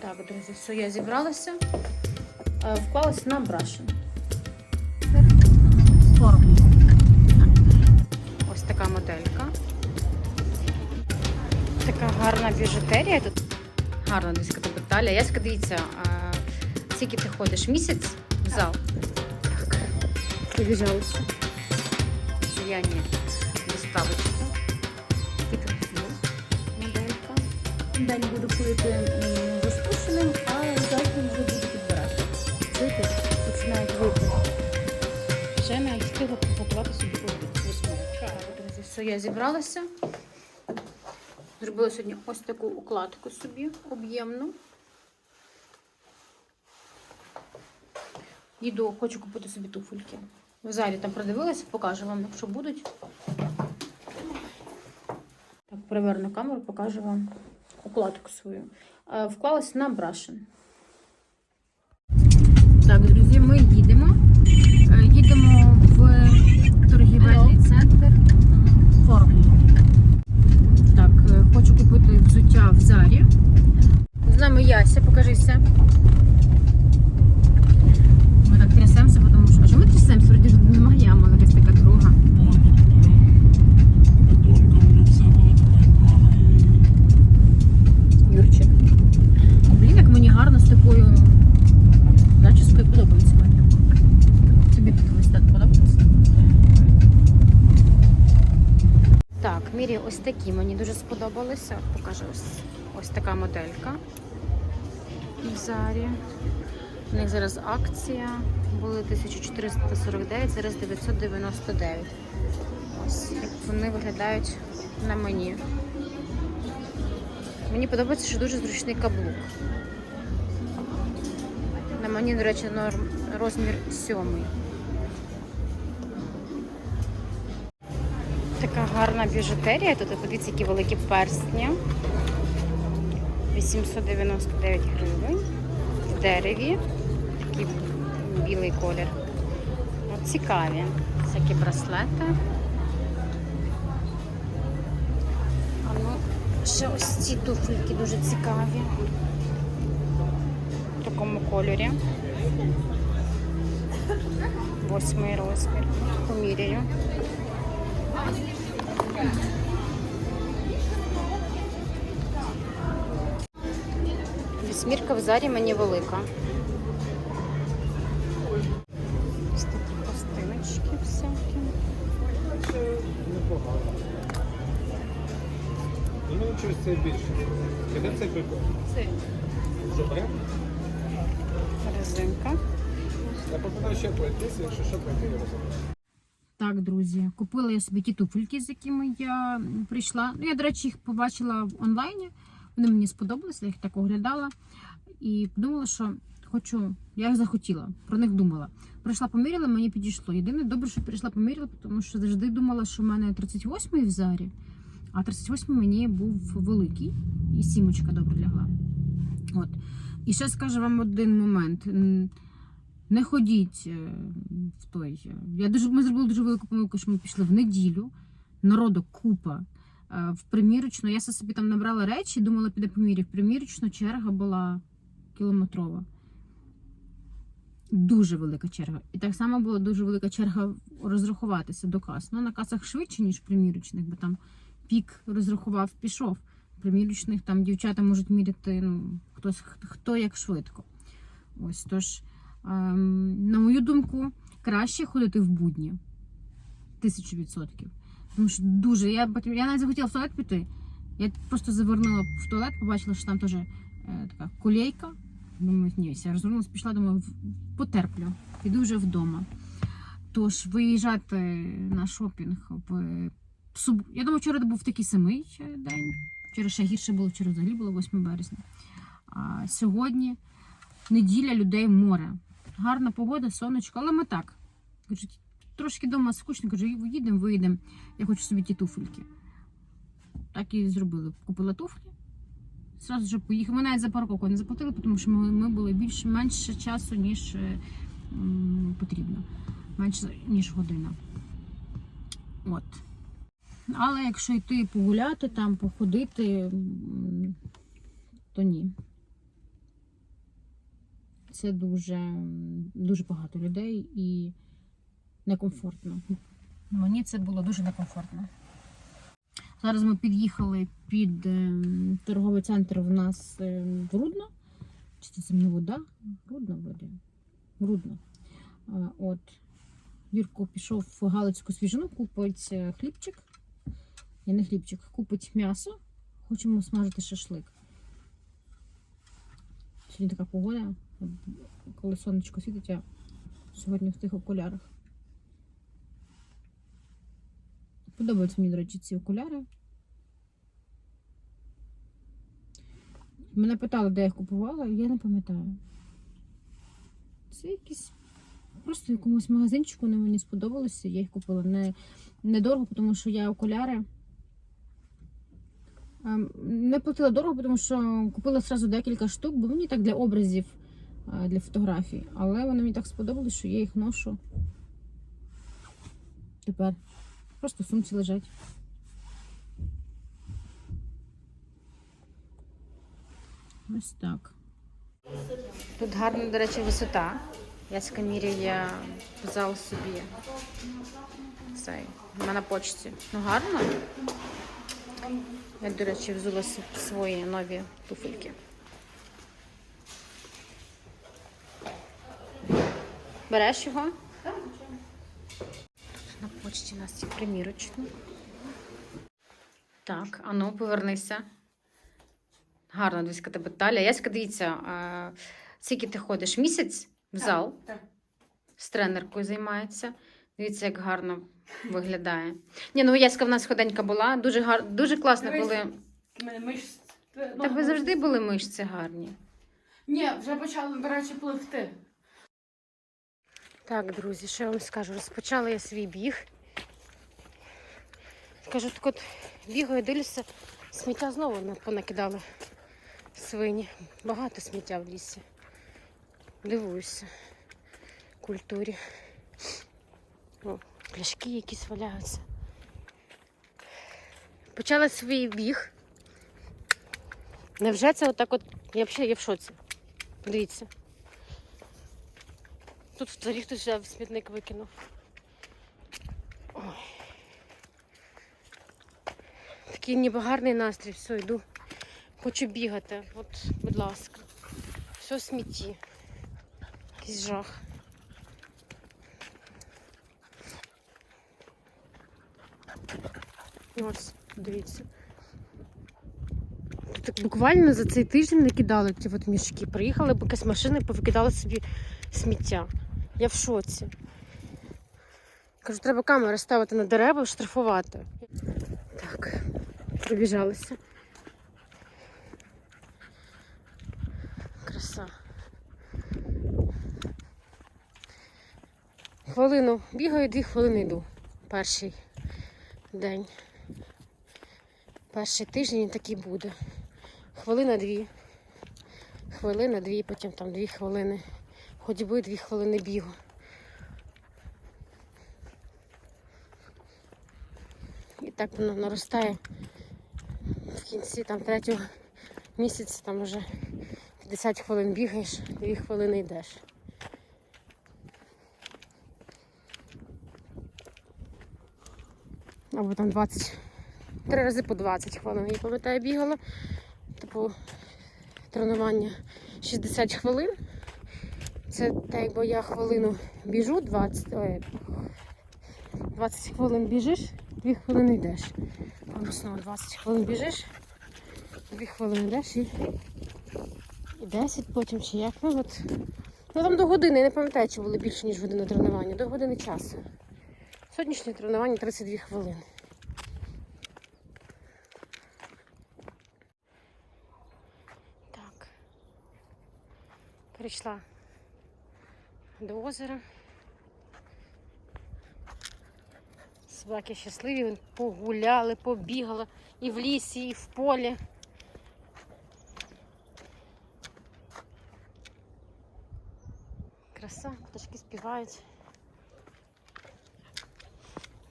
Так, друзі, все, я зібралася. Е, Вклалася на брашен. Ось така моделька. Така гарна біжутерія тут. Гарна десь тобі талія. Я ска дивіться, е, скільки ти ходиш? Місяць в зал? Так. Побіжалася. Я не доставочка. Моделька. День буду ходити м, розпущеним, а завтра вже буду підбирати. Вийти, починають вийти. Вже навіть встигла підготувати собі все, я зібралася. Зробила сьогодні ось таку укладку собі об'ємну. Їду, хочу купити собі туфельки. В залі там продивилася, покажу вам, якщо будуть. Так, переверну камеру, покажу вам укладку свою. Е, Вклалася на брашен. Так, друзі, ми їдемо. Е, Їдемо в торгівельний центр Форум. Так, е, хочу купити взуття в зарі. З нами Яся, покажися. Ми так трясемося, тому що. А чому ми трясемося? Вроді немає яма, якась така дорога. Юрчик. Блін, як мені гарно з такою зачіскою подобається мені. Тобі ось так подобається? Так, мірі ось такі мені дуже сподобалися. Покажу ось, ось така моделька. В зарі. У них зараз акція. Були 1449, зараз 999. Ось як вони виглядають на мені. Мені подобається, що дуже зручний каблук. На мені, до речі, розмір сьомий. Така гарна біжутерія. Тут подивіться, які великі перстні. 899 гривень. В дереві. Такий білий колір. От цікаві. Всякі браслети. А ну, ще ось ці туфельки дуже цікаві. В такому кольорі. Восьмий розмір. Поміряю. Вісьмірка в зарі мені велика. Ось такі пластиночки всякі. Ну, мені через це більше. Яке це прикол? Це беремо? резинка. Я пропоную ще пройтися, якщо що пройти, я розумію. Так, друзі, купила я собі ті туфельки, з якими я прийшла. Ну, я, до речі, їх побачила в онлайні. Вони мені сподобалися, я їх так оглядала. І подумала, що хочу, я їх захотіла, про них думала. Прийшла поміряла, мені підійшло. Єдине, добре, що прийшла поміряла, тому що завжди думала, що в мене 38-й в зарі, а 38-й мені був великий, і сімочка добре лягла. От. І ще скажу вам один момент. Не ходіть е, в той. е, Я дуже ми зробили дуже велику помилку, що ми пішли в неділю. Народу купа. Е, В примірочну. Я собі там набрала речі, думала, піде поміряю. В примірочну черга була кілометрова. Дуже велика черга. І так само була дуже велика черга розрахуватися до кас. Ну, на касах швидше, ніж примірочних, бо там пік розрахував, пішов. Примірочних там дівчата можуть міряти ну, хтось хто як швидко. Ось тож. Ем, на мою думку, краще ходити в будні. Тисячу відсотків. Тому що дуже. Я я навіть захотіла в туалет піти. Я просто завернула в туалет, побачила, що там теж е, така колейка. Думаю, ні, я розвернулася, пішла, думаю, потерплю. Піду вже вдома. Тож виїжджати на шопінг в суб... Я думаю, вчора був такий самий день. Вчора ще гірше було, вчора взагалі було 8 березня. А сьогодні неділя людей море. Гарна погода, сонечко, але ми так. Кажуть, трошки вдома скучно, кажу, їдемо, виїдемо. Я хочу собі ті туфельки. Так і зробили. Купила туфлі. Зразу же поїхали. Ми навіть за парковку не заплатили, тому що ми, ми були більш менше часу, ніж е, м, потрібно. Менше, ніж година. От. Але якщо йти погуляти, там, походити, то ні. це дуже, дуже багато людей і некомфортно. Мені це було дуже некомфортно. Зараз ми під'їхали під ем, торговий центр в нас в Рудно. Чи це не вода? Рудно вроде. Рудно. А, От. Юрко пішов в Галицьку свіжину, купить е, хлібчик. Ні, не хлібчик, купить м'ясо. Хочемо смажити шашлик. Сьогодні така погода. Коли сонечко світить, я сьогодні в тих окулярах. Подобаються мені, до речі, ці окуляри. Мене питали, де я їх купувала, і я не пам'ятаю. Це якісь просто в якомусь магазинчику вони мені сподобалися. Я їх купила не, недорого, тому що я окуляри. ем, Не платила дорого, тому що купила одразу декілька штук, бо мені так для образів, е, для фотографій. Але вони мені так сподобались, що я їх ношу. Тепер просто в сумці лежать. Ось так. Тут гарна, до речі, висота. Яська міряє зал собі. Цей. в мене на почті. Ну гарно. Я, до речі, взула свої нові туфельки. Береш його? У нас є примірочно. Так, а ну, повернися. Гарно, дивись, яка тебе талія. Яська, дивіться, а, скільки ти ходиш? Місяць в зал? Так. з тренеркою займається. Дивіться, як гарно виглядає. Ні, ну Яська в нас ходенька була. Дуже гар... дуже класно Дивись. були. У мене мишці. Так ви завжди були мишці гарні. Ні, вже почали, до речі, пливти. Так, друзі, що я вам скажу? Розпочала я свій біг. Скажу, так от бігаю, дивлюся, сміття знову понакидали свині. Багато сміття в лісі. Дивуюся культурі. О, пляшки якісь валяються. Почала свій біг. Невже це отак от. Я взагалі я в шоці. Дивіться. Тут в дворі хтось взяв смітник викинув. Ой. Такий ніби гарний настрій, все, йду. Хочу бігати. От, будь ласка. Все в смітті. Якийсь жах. Ось, дивіться. Так буквально за цей тиждень накидали ці от мішки. Приїхали б якась машина і повикидали собі сміття. Я в шоці. Кажу, треба камери ставити на дерева штрафувати. Пробіжалися. Краса. Хвилину бігаю, дві хвилини йду. Перший день. Перший тиждень такий буде. Хвилина дві. Хвилина дві, потім там дві хвилини ходьби, дві хвилини бігу. І так воно наростає кінці там третього місяця, там вже 50 хвилин бігаєш, дві хвилини йдеш. Або там 20, три рази по 20 хвилин. Я пам'ятаю, бігала. Типу тренування 60 хвилин. Це так, якби я хвилину біжу, 20, ой, 20 хвилин біжиш, 2 хвилини йдеш. Або знову 20 хвилин біжиш, 2 хвилини йдеш і, і 10 потім чи як. Ну, от. ну там до години, я не пам'ятаю, чи було більше, ніж година тренування, до години часу. Сьогоднішнє тренування 32 хвилини. Так. Прийшла до озера. Собаки щасливі, погуляли, побігали і в лісі, і в полі. Краса, пташки співають.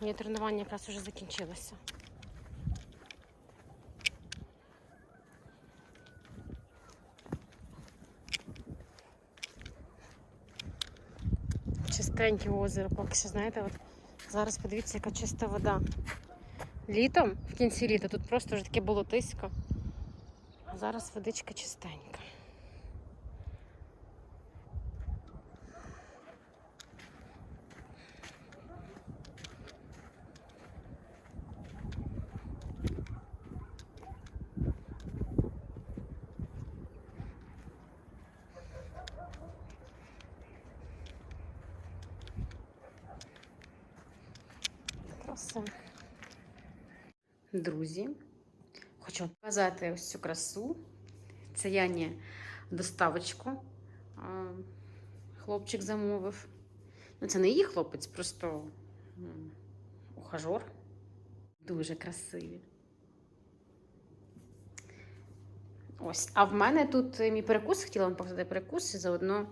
Моє тренування якраз вже закінчилося. чистеньке озеро, поки що, знаєте, от зараз подивіться, яка чиста вода. Літом, в кінці літа, тут просто вже таке болотисько. А зараз водичка чистенька. Краса. Друзі, хочу вам показати ось цю красу. Це Яні доставочку. Хлопчик замовив. Ну, це не її хлопець, просто ухажор. Дуже красиві. Ось, а в мене тут мій перекус, хотіла вам показати перекус, і заодно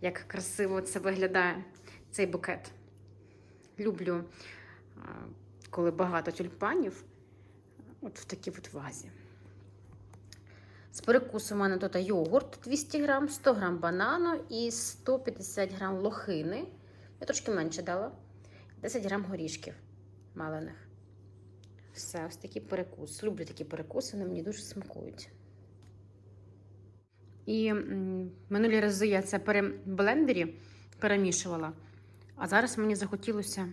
як красиво це виглядає цей букет. Люблю коли багато тюльпанів, от в такій от вазі. З перекусу у мене тут йогурт 200 грам, 100 грам банану і 150 грам лохини. Я трошки менше дала. 10 грам горішків малених. Все, ось такий перекус. Люблю такі перекуси, вони мені дуже смакують. І минулі рази я це в блендері перемішувала, а зараз мені захотілося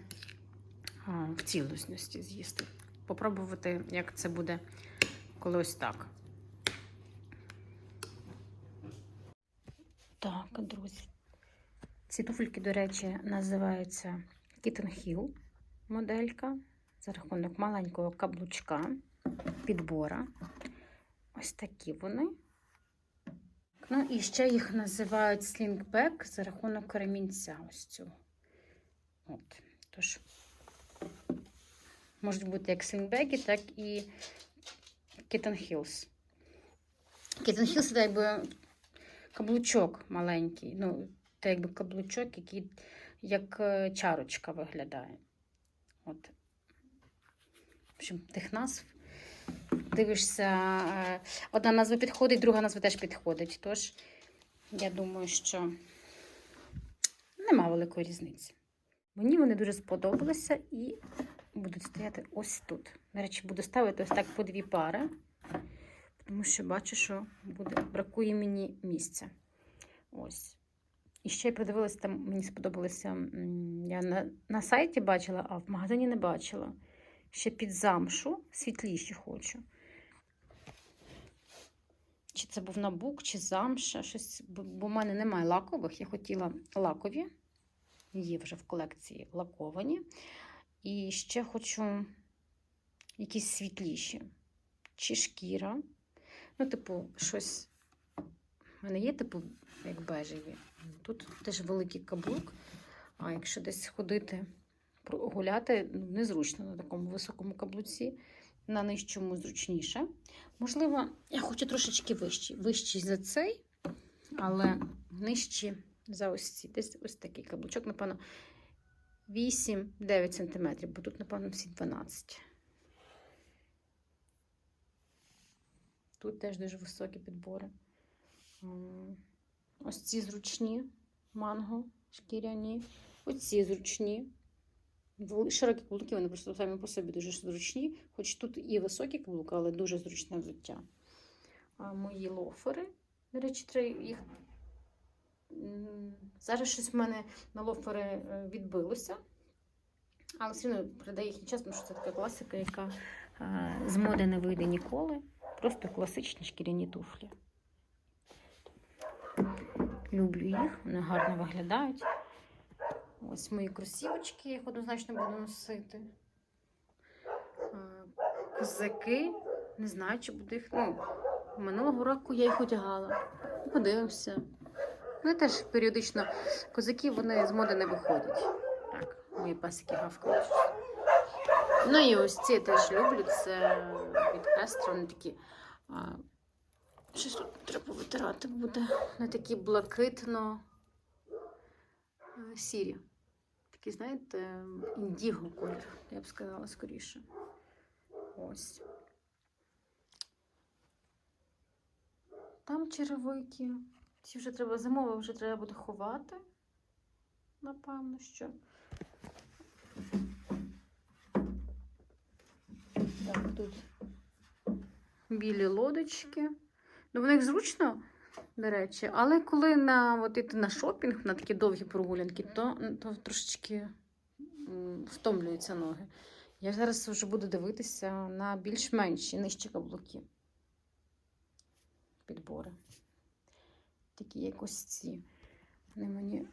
в цілісності з'їсти. Попробувати, як це буде, коли ось так. Так, друзі. Ці туфельки, до речі, називаються Kitten Hill моделька за рахунок маленького каблучка, підбора. Ось такі вони. Ну і ще їх називають слінгбек за рахунок ремінця ось цього. От. Тож, можуть бути як слінгбеки, так і. Kitten Hills це якби каблучок маленький. Ну, це якби каблучок, який як е, чарочка виглядає. От. В общем, тих назв. Дивишся, е, одна назва підходить, друга назва теж підходить. Тож, я думаю, що нема великої різниці. Мені вони дуже сподобалися і будуть стояти ось тут. До речі, буду ставити ось так по дві пари, тому що бачу, що буде, бракує мені місця. Ось. І ще я подивилася, там мені сподобалося. Я на, на сайті бачила, а в магазині не бачила. Ще під замшу світліші хочу. Чи це був набук, чи замша, щось, бо в мене немає лакових. Я хотіла лакові. Є вже в колекції лаковані. І ще хочу якісь світліші. Чи шкіра. Ну, типу, щось. У мене є, типу, як бежеві. Тут теж великий каблук. А якщо десь ходити, гуляти, ну, незручно на такому високому каблуці, на нижчому зручніше. Можливо, я хочу трошечки вищий. Вищий за цей, але нижчі за ось ці. Десь ось такий каблучок, напевно, 8-9 см, бо тут, напевно, всі 12. Тут теж дуже високі підбори. Ось ці зручні манго, шкіряні. Оці зручні. Широкі каблуки, вони просто самі по собі дуже зручні. Хоч тут і високі каблуки, але дуже зручне взуття. А мої лофери, до речі, треба їх. Зараз щось в мене на лофери е, відбилося. Але все одно придає їхній час, тому що це така класика, яка е, з моди не вийде ніколи. Просто класичні шкіряні туфлі. Люблю їх, вони гарно виглядають. Ось мої кросівочки, я їх однозначно буду носити. Е, Козаки. Не знаю, чи буду їх. Ну, минулого року я їх одягала. Подивимося. Ну, теж періодично козаки вони з моди не виходять. Так, мої пасики гавкають. Ну і ось ці теж люблю. Це від Естро, вони такі. А, щось тут треба витирати буде. Вони такі блакитно сірі. Такі, знаєте, індіго колір, я б сказала скоріше. Ось. Там черевики. Ці вже треба зимові, вже треба буде ховати. Напевно, що. Так, тут білі лодочки. Ну, в них зручно, до речі, але коли на, от, іти на шопінг, на такі довгі прогулянки, то, то трошечки втомлюються ноги. Я зараз вже буду дивитися на більш-менші нижчі каблуки. Підбори. Такі якось ці. Вони мені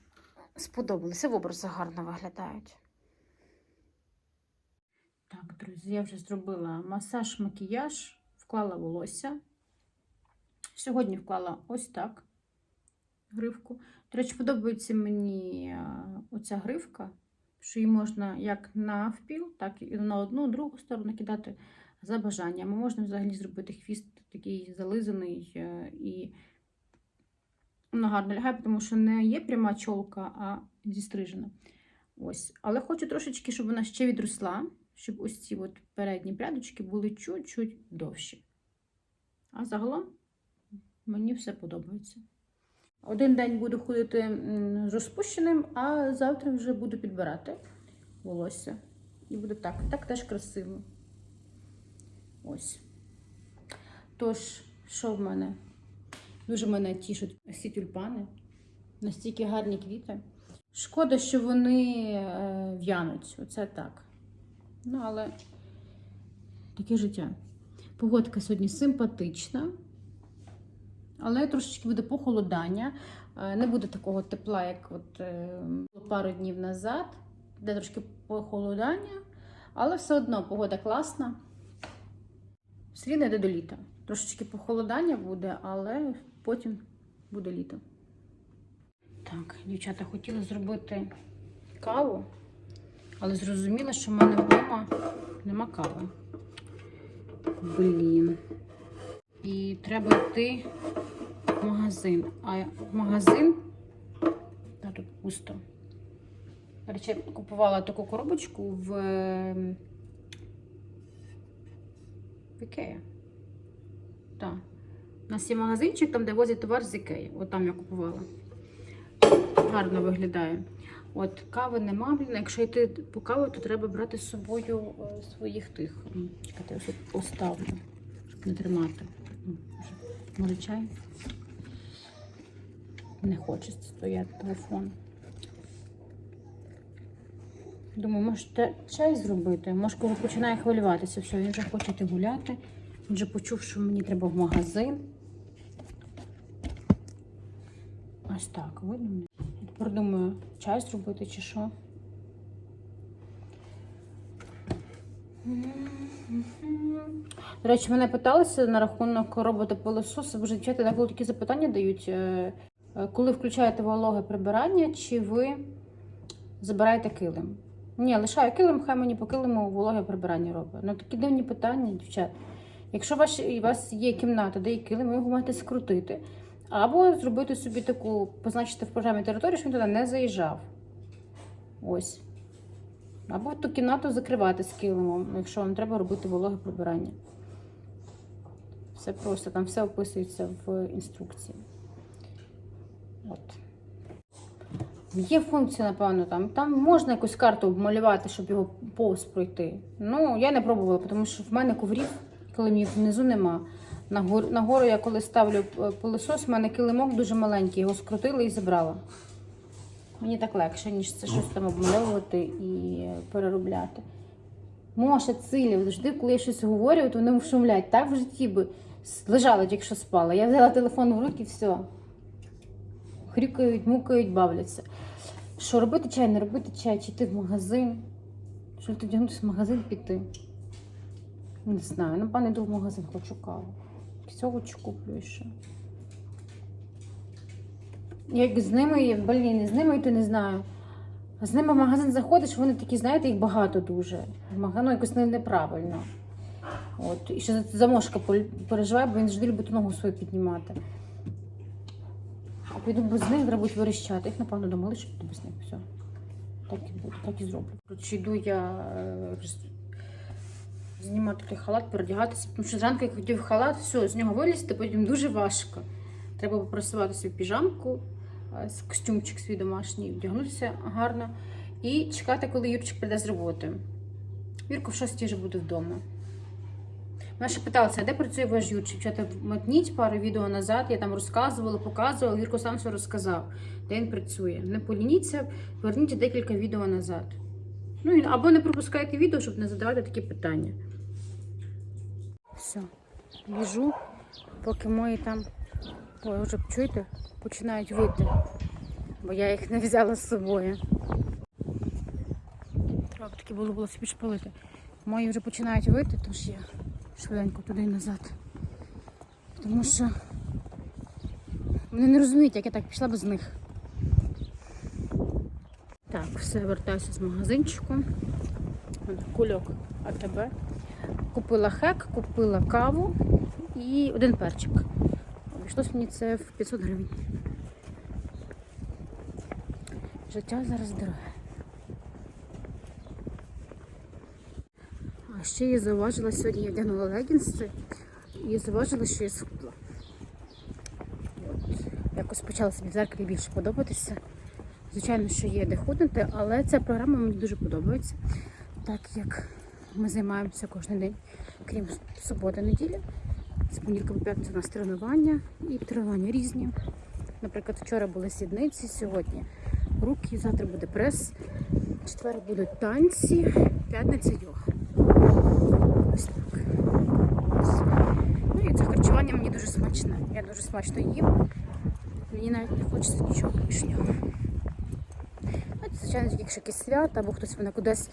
сподобалися. В образі гарно виглядають. Так, друзі, я вже зробила масаж, макіяж, вклала волосся. Сьогодні вклала ось так гривку. До речі, подобається мені е, оця гривка, що її можна як навпіл, так і на одну, другу сторону кидати за бажанням. Можна взагалі зробити хвіст такий зализаний е, і воно гарно лягає, тому що не є пряма чолка, а зістрижена. Ось. Але хочу трошечки, щоб вона ще відросла, щоб ось ці от передні прядочки були чуть-чуть довші. А загалом мені все подобається. Один день буду ходити з розпущеним, а завтра вже буду підбирати волосся. І буде так. Так теж красиво. Ось. Тож, що в мене? Дуже мене тішать ці тюльпани. Настільки гарні квіти. Шкода, що вони е, в'януть. Оце так. Ну, але таке життя. Погодка сьогодні симпатична, але трошечки буде похолодання. Е, Не буде такого тепла, як от е, пару днів назад, де трошки похолодання, але все одно погода класна. Все рівно йде до літа. Трошечки похолодання буде, але потім буде літо. Так, дівчата, хотіла зробити каву, але зрозуміла, що в мене вдома нема кави. Блін. І треба йти в магазин. А в магазин. А тут пусто. Речі, купувала таку коробочку в, ем, в Ікея. Так. У нас є магазинчик, там, де возять товар з Ікеї. От там я купувала. Гарно виглядає. От кави нема. Блін. Якщо йти по каву, то треба брати з собою е, своїх тих. Чекайте, ось поставлю, щоб не тримати. Може- Може чай? Не хочеться стояти телефон. Думаю, може чай зробити. Мошко вже починає хвилюватися. Все, він вже хоче йти гуляти. Він вже почув, що мені треба в магазин. Ось так, видно мені? Тепер думаю, чай зробити чи що. До речі, мене питалися на рахунок робота пилососу, бо дівчата деколи такі запитання дають. е, е, Коли включаєте вологе прибирання, чи ви забираєте килим? Ні, лишаю килим, хай мені по килиму вологе прибирання робить. Ну такі дивні питання, дівчат. Якщо у вас є кімната, де є килим, ви його маєте скрутити. Або зробити собі таку, позначити в програмі територію, щоб він туди не заїжджав. Ось. Або ту кімнату закривати з килимом, якщо вам треба робити вологе прибирання. Все просто, там все описується в інструкції. От. Є функція, напевно, там. Там можна якусь карту обмалювати, щоб його повз пройти. Ну, я не пробувала, тому що в мене коврів, килимів внизу нема. Нагору, нагору я коли ставлю е, пилосос, в мене килимок дуже маленький, його скрутила і забрала. Мені так легше, ніж це щось там обмальовувати і е, переробляти. Моша, Циля, завжди, коли я щось говорю, от вони шумлять. Так в житті би лежала, тільки спала. Я взяла телефон в руки, все. Хрюкають, мукають, бавляться. Що робити чай, не робити чай, чи йти в магазин? Що тоді вдягнутися в магазин піти? Не знаю, ну пане йду в магазин, хочу каву. Сьогодні куплю ще. Як з ними, блін, з ними йти не знаю. З ними в магазин заходиш, вони такі, знаєте, їх багато дуже. Ну, якось не- неправильно. От. І ще за, мошка переживає, бо він завжди любить ногу свою піднімати. А піду без них треба буде верещати. Їх, напевно, домали, що піду без них. Все. Так і буде, так і зроблю. Коротше, йду я е, знімати той халат, передягатися. Тому що зранку я хотів халат, все, з нього вилізти, потім дуже важко. Треба попросувати собі піжамку, костюмчик свій домашній, вдягнутися гарно і чекати, коли Юрчик прийде з роботи. Юрко в 6 вже буде вдома. Вона ще питалася, а де працює ваш Юрчик? Чого мотніть пару відео назад, я там розказувала, показувала, Юрко сам все розказав, де він працює. Не полініться, поверніть декілька відео назад. Ну, або не пропускайте відео, щоб не задавати такі питання. Все, біжу, поки мої там, ой, вже чуєте, починають вити, бо я їх не взяла з собою. Треба таки було було собі шпалити. Мої вже починають вити, тож я швиденько туди і назад. Тому що вони не розуміють, як я так пішла без них. Так, все, вертаюся з магазинчику. Кульок АТБ. Купила хек, купила каву і один перчик. Обійшлось мені це в 500 гривень. Життя зараз дороге. А ще я зауважила, сьогодні я вдягнула легінси і зауважила, що я схудла. Якось почала собі в зеркалі більше подобатися. Звичайно, що є де худнути, але ця програма мені дуже подобається, так як ми займаємося кожен день, крім суботи, неділі. З понеділка по п'ятницю у нас тренування і тренування різні. Наприклад, вчора були сідниці, сьогодні руки, завтра буде прес, четвер будуть танці, п'ятниця йога. Ось так. Ну і це харчування мені дуже смачне. Я дуже смачно їм. Мені навіть не хочеться нічого лишнього. Звичайно, якщо якесь свято або хтось мене кудись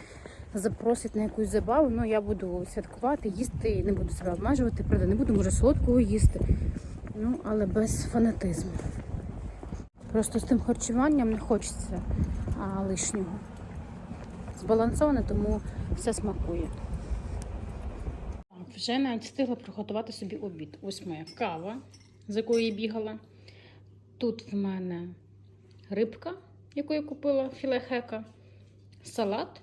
запросить на якусь забаву, ну я буду святкувати, їсти не буду себе обмежувати. Правда, не буду, може, солодкого їсти. Ну, але без фанатизму. Просто з тим харчуванням не хочеться а, лишнього. Збалансоване, тому все смакує. Вже навіть встигла приготувати собі обід. Ось моя кава, з якої я бігала. Тут в мене рибка, яку я купила, філе хека, салат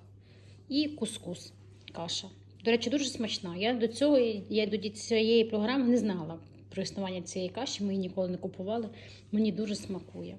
і кускус, каша. До речі, дуже смачна. Я до цього, я до цієї програми не знала про існування цієї каші, ми її ніколи не купували. Мені дуже смакує.